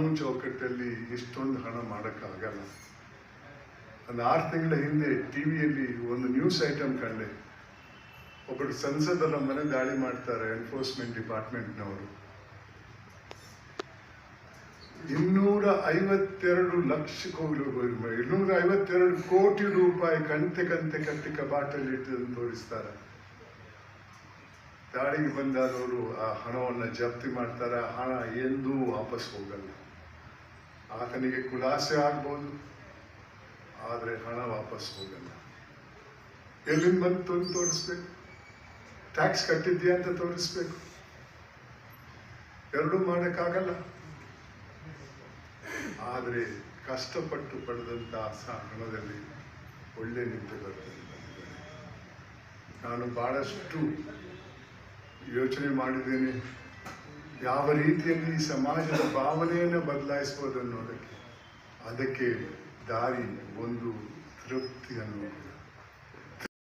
ಕಾನೂನು ಚೌಕಟ್ಟಲ್ಲಿ ಇಷ್ಟೊಂದು ಹಣ ಮಾಡೋಕ್ಕಾಗಲ್ಲ. ಒಂದು ಆರು ತಿಂಗಳ ಹಿಂದೆ ಟಿ ವಿಯಲ್ಲಿ ಒಂದು ನ್ಯೂಸ್ ಐಟಮ್ ಕಂಡೆ. ಒಬ್ಬರು ಸಂಸದರ ಮನೆ ದಾಳಿ ಮಾಡ್ತಾರೆ ಎನ್ಫೋರ್ಸ್ಮೆಂಟ್ ಡಿಪಾರ್ಟ್ಮೆಂಟ್ನವರು. ಇನ್ನೂರ ಐವತ್ತೆರಡು ಲಕ್ಷ ಇನ್ನೂರ ಐವತ್ತೆರಡು ಕೋಟಿ ರೂಪಾಯಿ ಕಂತೆ ಕಂತೆ ಕಟ್ಟಿ ಕಬಾಟಲ್ಲಿ ಇಟ್ಟದನ್ನು ತೋರಿಸ್ತಾರೆ. ದಾಳಿಗೆ ಬಂದಾದವರು ಆ ಹಣವನ್ನು ಜಪ್ತಿ ಮಾಡ್ತಾರೆ ಹಣ ಎಂದೂ ವಾಪಸ್ ಹೋಗಲ್ಲ. ಆತನಿಗೆ ಖುಲಾಸೆ ಆಗ್ಬೋದು, ಆದರೆ ಹಣ ವಾಪಸ್ ಹೋಗಲ್ಲ. ಎಲ್ಲಿಂದ ಬಂತು ಅಂತ ತೋರಿಸ್ಬೇಕು? ಟ್ಯಾಕ್ಸ್ ಕಟ್ಟಿದ್ಯಾ ಅಂತ ತೋರಿಸ್ಬೇಕು. ಎರಡೂ ಮಾಡೋಕ್ಕಾಗಲ್ಲ. ಆದರೆ ಕಷ್ಟಪಟ್ಟು ಪಡೆದಂಥ ಹಣದಲ್ಲಿ ಒಳ್ಳೆ ನಿಂತು ನಾನು ಬಹಳಷ್ಟು ಯೋಚನೆ ಮಾಡಿದ್ದೇನೆ. ಯಾವ ರೀತಿಯಲ್ಲಿ ಈ ಸಮಾಜದ ಭಾವನೆಯನ್ನು ಬದಲಾಯಿಸ್ಬೋದು ಅನ್ನೋದಕ್ಕೆ ಅದಕ್ಕೆ ದಾರಿ ಒಂದು ತೃಪ್ತಿ ಅನ್ನೋದು